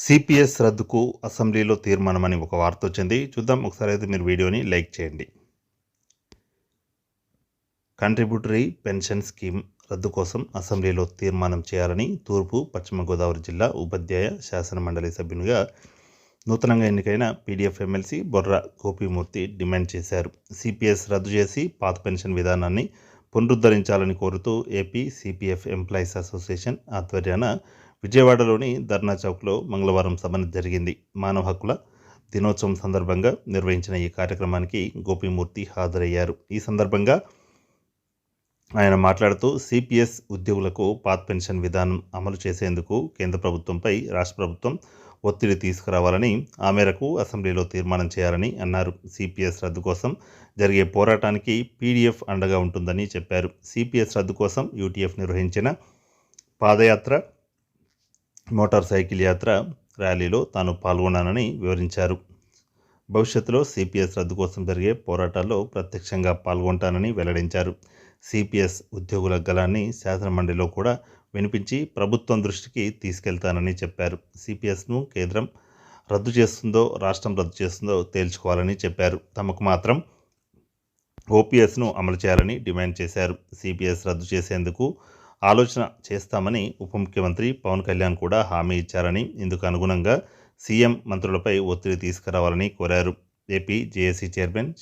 CPS రద్దుకు అసెంబ్లీలో తీర్మానమని ఒక వార్త వచ్చింది. చూద్దాం. ఒకసారి అయితే మీరు వీడియోని లైక్ చేయండి. కంట్రిబ్యూటరీ పెన్షన్ స్కీమ్ రద్దు కోసం అసెంబ్లీలో తీర్మానం చేయాలని తూర్పు పశ్చిమ గోదావరి జిల్లా ఉపాధ్యాయ శాసన మండలి సభ్యునిగా నూతనంగా ఎన్నికైన PDF MLC Borra Gopimurthy demand చేశారు. సిపిఎస్ రద్దు చేసి పాత పెన్షన్ విధానాన్ని పునరుద్ధరించాలని కోరుతూ ఏపీ సిపిఎఫ్ ఎంప్లాయీస్ అసోసియేషన్ ఆధ్వర్యాన విజయవాడలోని ధర్నా చౌక్లో మంగళవారం సభ జరిగింది. మానవ హక్కుల దినోత్సవం సందర్భంగా నిర్వహించిన ఈ కార్యక్రమానికి గోపీమూర్తి హాజరయ్యారు. ఈ సందర్భంగా ఆయన మాట్లాడుతూ సిపిఎస్ ఉద్యోగులకు పాత పెన్షన్ విధానం అమలు చేసేందుకు కేంద్ర ప్రభుత్వంపై రాష్ట్ర ప్రభుత్వం ఒత్తిడి తీసుకురావాలని ఆ మేరకు అసెంబ్లీలో తీర్మానం చేయాలని అన్నారు. సిపిఎస్ రద్దు కోసం జరిగే పోరాటానికి పీడీఎఫ్ అండగా ఉంటుందని చెప్పారు. సిపిఎస్ రద్దు కోసం యూటీఎఫ్ నిర్వహించిన పాదయాత్ర మోటార్ సైకిల్ యాత్ర ర్యాలీలో తాను పాల్గొన్నానని వివరించారు. భవిష్యత్తులో సిపిఎస్ రద్దు కోసం జరిగే పోరాటాల్లో ప్రత్యక్షంగా పాల్గొంటానని వెల్లడించారు. సిపిఎస్ ఉద్యోగుల గలాన్ని శాసనమండలిలో కూడా వినిపించి ప్రభుత్వం దృష్టికి తీసుకెళ్తానని చెప్పారు. సిపిఎస్ను కేంద్రం రద్దు చేస్తుందో రాష్ట్రం రద్దు చేస్తుందో తేల్చుకోవాలని చెప్పారు. తమకు మాత్రం ఓపీఎస్ను అమలు చేయాలని డిమాండ్ చేశారు. సిపిఎస్ రద్దు చేసేందుకు ఆలోచన చేస్తామని ఉప ముఖ్యమంత్రి పవన్ కళ్యాణ్ కూడా హామీ ఇచ్చారని ఇందుకు అనుగుణంగా సీఎం మంత్రులపై ఒత్తిడి తీసుకురావాలని కోరారు. ఏపీ జేఏసీ చైర్మన్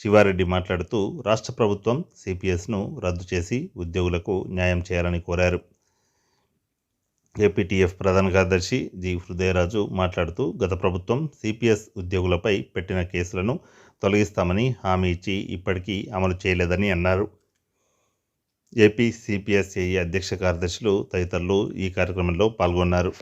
శివారెడ్డి మాట్లాడుతూ రాష్ట్ర ప్రభుత్వం సిపిఎస్ను రద్దు చేసి ఉద్యోగులకు న్యాయం చేయాలని కోరారు. ఏపీటీఎఫ్ ప్రధాన కార్యదర్శి జి హృదయరాజు మాట్లాడుతూ గత ప్రభుత్వం సిపిఎస్ ఉద్యోగులపై పెట్టిన కేసులను తొలగిస్తామని హామీ ఇచ్చి ఇప్పటికీ అమలు చేయలేదని అన్నారు. ఏపీ సిపిఎస్ఏఈ అధ్యక్ష కార్యదర్శులు తదితరులు ఈ కార్యక్రమంలో పాల్గొన్నారు.